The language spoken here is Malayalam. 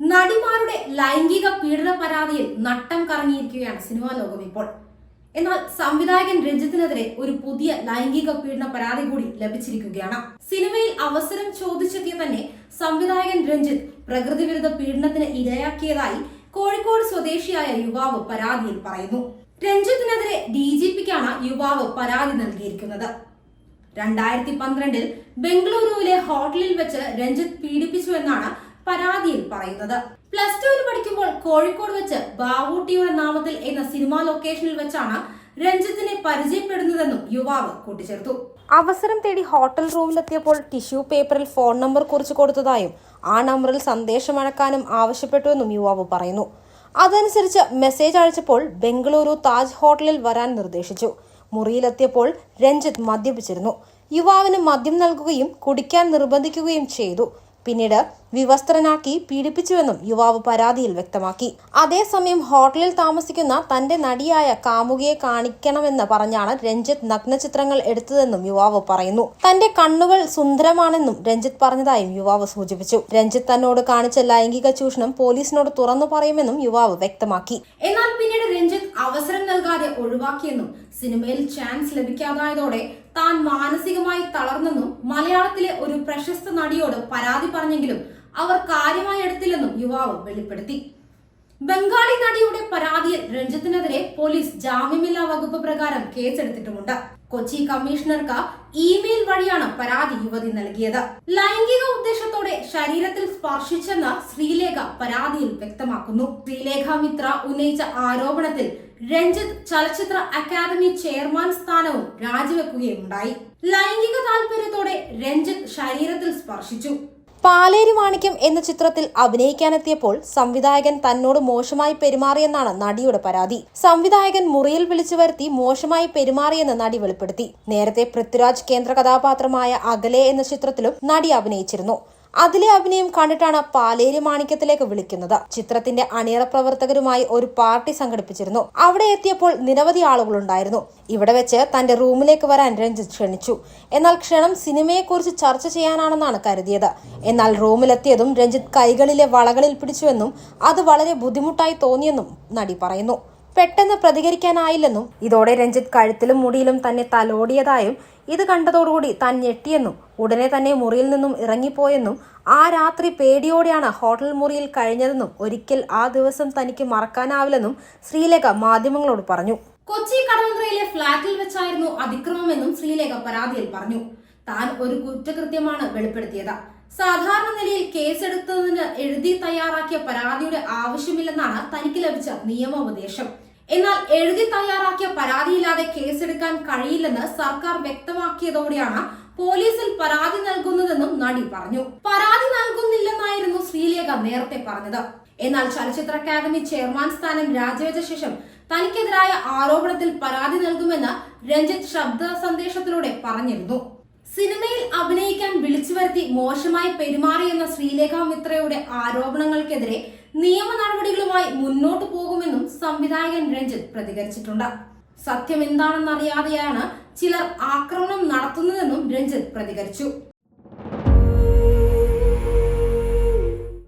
നടിമാരുടെ ലൈംഗിക പീഡന പരാതിയിൽ നട്ടം കറങ്ങിയിരിക്കുകയാണ് സിനിമാ ലോകം ഇപ്പോൾ. എന്നാൽ സംവിധായകൻ രഞ്ജിത്തിനെതിരെ ഒരു പുതിയ ലൈംഗിക പീഡന പരാതി കൂടി ലഭിച്ചിരിക്കുകയാണ്. സിനിമയിൽ അവസരം ചോദിച്ചെത്തിയ തന്നെ സംവിധായകൻ രഞ്ജിത്ത് പ്രകൃതി വിരുദ്ധ പീഡനത്തിന് ഇരയാക്കിയതായി കോഴിക്കോട് സ്വദേശിയായ യുവാവ് പരാതിയിൽ പറയുന്നു. രഞ്ജിത്തിനെതിരെ ഡി ജി പിക്കാണ് യുവാവ് പരാതി നൽകിയിരിക്കുന്നത്. രണ്ടായിരത്തി പന്ത്രണ്ടിൽ ബംഗളൂരുവിലെ ഹോട്ടലിൽ വെച്ച് രഞ്ജിത്ത് പീഡിപ്പിച്ചു എന്നാണ് പരാതിയിൽ പറയുന്നത്. പ്ലസ് ടുവിൽ പഠിക്കുമ്പോൾ കോഴിക്കോട് വെച്ച് ബാവൂട്ടിയുടെ നാമത്തിൽ എന്ന സിനിമാ ലൊക്കേഷനിൽ വെച്ചാണ് രഞ്ജിത്തിനെ പരിചയപ്പെടുന്നതെന്നും യുവാവ് കൂട്ടിച്ചേർത്തു. അവസരം തേടി ഹോട്ടൽ റൂമിലെത്തിയപ്പോൾ ടിഷ്യൂ പേപ്പറിൽ ഫോൺ നമ്പർ കുറിച്ചു കൊടുത്തതായും ആ നമ്പറിൽ സന്ദേശം അടക്കാനും ആവശ്യപ്പെട്ടുവെന്നും യുവാവ് പറയുന്നു. അതനുസരിച്ച് മെസ്സേജ് അയച്ചപ്പോൾ ബംഗളൂരു താജ് ഹോട്ടലിൽ വരാൻ നിർദ്ദേശിച്ചു. മുറിയിലെത്തിയപ്പോൾ രഞ്ജിത്ത് മദ്യപിച്ചിരുന്നു. യുവാവിന് മദ്യം നൽകുകയും കുടിക്കാൻ നിർബന്ധിക്കുകയും ചെയ്തു. പിന്നീട് വിവസ്ത്രനാക്കി പീഡിപ്പിച്ചുവെന്നും യുവാവ് പരാതിയിൽ വ്യക്തമാക്കി. അതേസമയം ഹോട്ടലിൽ താമസിക്കുന്ന തന്റെ നടിയായ കാമുകിയെ കാണിക്കണമെന്ന് പറഞ്ഞാണ് രഞ്ജിത്ത് നഗ്നചിത്രങ്ങൾ എടുത്തതെന്നും യുവാവ് പറയുന്നു. തന്റെ കണ്ണുകൾ സുന്ദരമാണെന്നും രഞ്ജിത്ത് പറഞ്ഞതായും യുവാവ് സൂചിപ്പിച്ചു. രഞ്ജിത്ത് തന്നോട് കാണിച്ച ലൈംഗിക ചൂഷണം പോലീസിനോട് തുറന്നു പറയുമെന്നും യുവാവ് വ്യക്തമാക്കി. എന്നാൽ പിന്നീട് രഞ്ജിത്ത് അവസരം നൽകാതെ ഒഴിവാക്കിയെന്നും സിനിമയിൽ ചാൻസ് ലഭിക്കാതായതോടെ താൻ മാനസികമായി തളർന്നെന്നും മലയാളത്തിലെ ഒരു പ്രശസ്ത നടിയോട് പരാതി പറഞ്ഞെങ്കിലും അവർ കാര്യമായി എടുത്തില്ലെന്നും യുവാവ് വെളിപ്പെടുത്തി. ബംഗാളി നടിയുടെ പരാതിയിൽ രഞ്ജിത്തിനെതിരെ പോലീസ് ജാമ്യമില്ലാ വകുപ്പ് പ്രകാരം കേസെടുത്തിട്ടുമുണ്ട്. കൊച്ചി കമ്മീഷണർക്ക് ഇമെയിൽ വഴിയാണ് പരാതി യുവതി നൽകിയത്. ലൈംഗിക ഉദ്ദേശത്തോടെ ശരീരത്തിൽ സ്പർശിച്ചെന്ന് ശ്രീലേഖ പരാതിയിൽ വ്യക്തമാക്കുന്നു. ശ്രീലേഖ മിത്ര ഉന്നയിച്ച ആരോപണത്തിൽ രഞ്ജിത്ത് ചലച്ചിത്ര അക്കാദമി ചെയർമാൻ സ്ഥാനവും രാജിവെക്കുകയുണ്ടായി. ലൈംഗിക താല്പര്യത്തോടെ രഞ്ജിത്ത് ശരീരത്തിൽ സ്പർശിച്ചു. പാലേരി മാണിക്യം എന്ന ചിത്രത്തിൽ അഭിനയിക്കാനെത്തിയപ്പോൾ സംവിധായകൻ തന്നോട് മോശമായി പെരുമാറിയെന്നാണ് നടിയുടെ പരാതി. സംവിധായകൻ മുറിയിൽ വിളിച്ചു വരുത്തി മോശമായി പെരുമാറിയെന്ന് നടി വെളിപ്പെടുത്തി. നേരത്തെ പൃഥ്വിരാജ് കേന്ദ്ര കഥാപാത്രമായ അകലെ എന്ന ചിത്രത്തിലും നടി അഭിനയിച്ചിരുന്നു. അതിലെ അഭിനയം കണ്ടിട്ടാണ് പാലേരി മാണിക്യത്തിലേക്ക് വിളിക്കുന്നത്. ചിത്രത്തിന്റെ അണിയറ പ്രവർത്തകരുമായി ഒരു പാർട്ടി സംഘടിപ്പിച്ചിരുന്നു. അവിടെ എത്തിയപ്പോൾ നിരവധി ആളുകളുണ്ടായിരുന്നു ഇവിടെ വെച്ച് തന്റെ റൂമിലേക്ക് വരാൻ രഞ്ജിത്ത് ക്ഷണിച്ചു. എന്നാൽ ക്ഷണം സിനിമയെക്കുറിച്ച് ചർച്ച ചെയ്യാനാണെന്നാണ് കരുതിയത്. എന്നാൽ റൂമിലെത്തിയതും രഞ്ജിത്ത് കൈകളിലെ വളകളിൽ പിടിച്ചുവെന്നും അത് വളരെ ബുദ്ധിമുട്ടായി തോന്നിയെന്നും നടി പറയുന്നു. പെട്ടെന്ന് പ്രതികരിക്കാനായില്ലെന്നും ഇതോടെ രഞ്ജിത്ത് കഴുത്തിലും മുടിയിലും തന്നെ തലോടിയതായും ഇത് കണ്ടതോടുകൂടി താൻ ഞെട്ടിയെന്നും ഉടനെ തന്നെ മുറിയിൽ നിന്നും ഇറങ്ങിപ്പോയെന്നും ആ രാത്രി പേടിയോടെയാണ് ഹോട്ടൽ മുറിയിൽ കഴിഞ്ഞതെന്നും ഒരിക്കൽ ആ ദിവസം തനിക്ക് മറക്കാനാവില്ലെന്നും ശ്രീലേഖ മാധ്യമങ്ങളോട് പറഞ്ഞു. കൊച്ചി കടവന്ത്രയിലെ ഫ്ളാറ്റിൽ വെച്ചായിരുന്നു അതിക്രമമെന്നും ശ്രീലേഖ പരാതിയിൽ പറഞ്ഞു. താൻ ഒരു കുറ്റകൃത്യമാണ് വെളിപ്പെടുത്തിയത്. സാധാരണ നിലയിൽ കേസെടുത്തതിന് എഴുതി തയ്യാറാക്കിയ പരാതിയുടെ ആവശ്യമില്ലെന്നാണ് തനിക്ക് ലഭിച്ച നിയമോപദേശം. എന്നാൽ എഴുതി തയ്യാറാക്കിയ പരാതിയില്ലാതെ കേസെടുക്കാൻ കഴിയില്ലെന്ന് സർക്കാർ വ്യക്തമാക്കിയതോടെയാണ് പോലീസിൽ പരാതി നൽകുന്നതെന്നും നടി പറഞ്ഞു. പരാതി നൽകുന്നില്ലെന്നായിരുന്നു ശ്രീലേഖ നേരത്തെ പറഞ്ഞത്. എന്നാൽ ചലച്ചിത്ര അക്കാദമി ചെയർമാൻ സ്ഥാനം രാജിവെച്ച ശേഷം തനിക്കെതിരായ ആരോപണത്തിൽ പരാതി നൽകുമെന്ന് രഞ്ജിത് ശബ്ദ സന്ദേശത്തിലൂടെ പറഞ്ഞിരുന്നു. സിനിമയിൽ അഭിനയിക്കാൻ വിളിച്ചു വരുത്തി മോശമായി പെരുമാറിയെന്ന ശ്രീലേഖ മിത്രയുടെ ആരോപണങ്ങൾക്കെതിരെ നിയമ നടപടികളുമായി മുന്നോട്ടു പോകുമെന്നും സംവിധായകൻ രഞ്ജിത്ത് പ്രതികരിച്ചിട്ടുണ്ട്. സത്യം എന്താണെന്നറിയാതെയാണ് ചിലർ ആക്രമണം നടത്തുന്നതെന്നും രഞ്ജിത്ത് പ്രതികരിച്ചു.